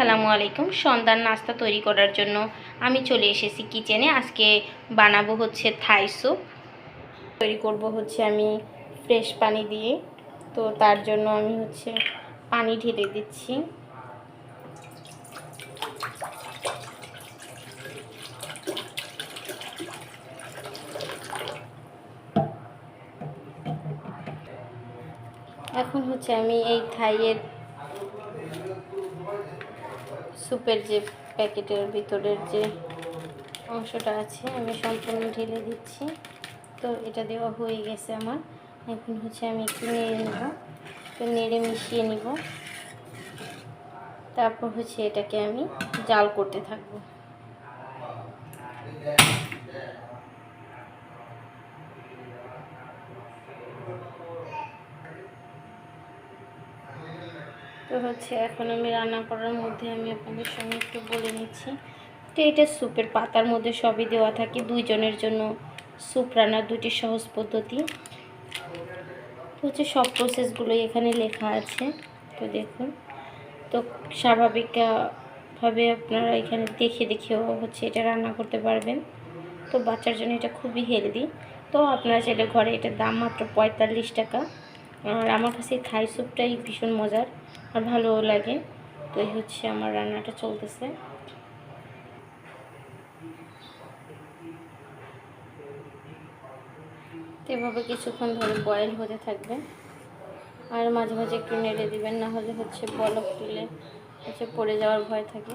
আসসালামু আলাইকুম। সন্ধ্যার নাস্তা তৈরি করার জন্য আমি চলে এসেছি কিচেনে। আজকে বানাবো হচ্ছে থাই স্যুপ। তৈরি করব হচ্ছে আমি ফ্রেশ পানি দিয়ে। তো তার জন্য আমি হচ্ছে পানি ঢেলে দিচ্ছি। এখন হচ্ছে আমি এই থাইয়ের স্যুপের যে প্যাকেটের ভিতরের যে অংশটা আছে, আমি সম্পূর্ণ ঢেলে দিচ্ছি। তো এটা দেওয়া হয়ে গেছে আমার। এখন হচ্ছে আমি একটু নেড়ে নেব। তো নেড়ে মিশিয়ে নিব। তারপর হচ্ছে এটাকে আমি জাল করতে থাকব। তো হচ্ছে এখন আমি রান্না করার মধ্যে আমি আপনাদের সঙ্গে একটু বলে নিচ্ছি। তো এটা স্যুপের পাতার মধ্যে সবই দেওয়া থাকে, দুইজনের জন্য স্যুপ রান্নার দুটি সহজ পদ্ধতি। তো হচ্ছে সব প্রসেসগুলোই এখানে লেখা আছে, তো দেখুন। তো স্বাভাবিকভাবে আপনারা এখানে দেখে দেখেও হচ্ছে এটা রান্না করতে পারবেন। তো বাচ্চার জন্য এটা খুবই হেলদি তো আপনারা চাইলে ঘরে এটার দাম মাত্র পঁয়তাল্লিশ টাকা। আর আমার কাছে থাই স্যুপটাই ভীষণ মজার আর ভালোও লাগে। তো এই হচ্ছে আমার রান্নাটা চলতেছে। এভাবে কিছুক্ষণ ধরে বয়েল হতে থাকবে। আর মাঝে মাঝে একটু নেড়ে দিবেন, না হলে হচ্ছে বলক তুলে হচ্ছে পড়ে যাওয়ার ভয় থাকে।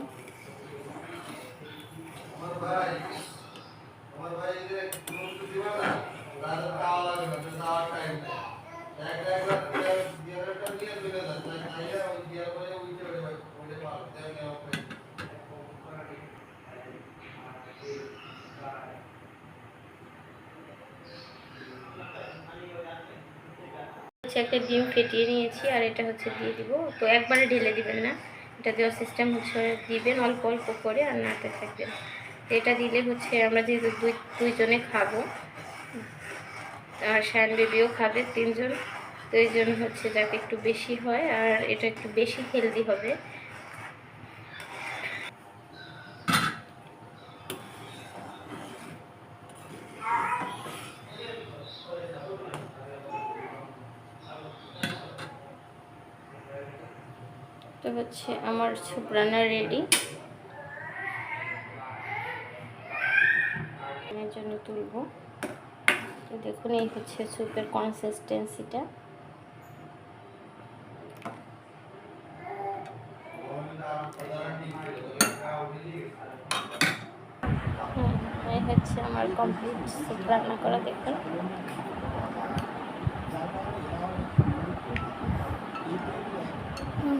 হচ্ছে একটা ডিম ফেটিয়ে নিয়েছি, আর এটা হচ্ছে দিয়ে দিব। তো একবারে ঢেলে দিবেন না। এটা দেওয়ার সিস্টেম হচ্ছে দিবেন অল্প অল্প করে আর নাড়তে থাকবেন। এটা দিলে হচ্ছে আমরা যেহেতু দুই দুইজনে খাব আর শায়ন বেবিও খাবে তিনজন। তো এই জন্য হচ্ছে যাতে একটু বেশি হয় আর এটা একটু বেশি হেলদি হবে। তো হচ্ছে আমার স্যুপ রান্না রেডি জন্য তুলবো। দেখুন এই হচ্ছে স্যুপের কনসিস্টেন্সিটা এই হচ্ছে আমার কমপ্লিট স্যুপ রান্না করা দেখুন। হুম।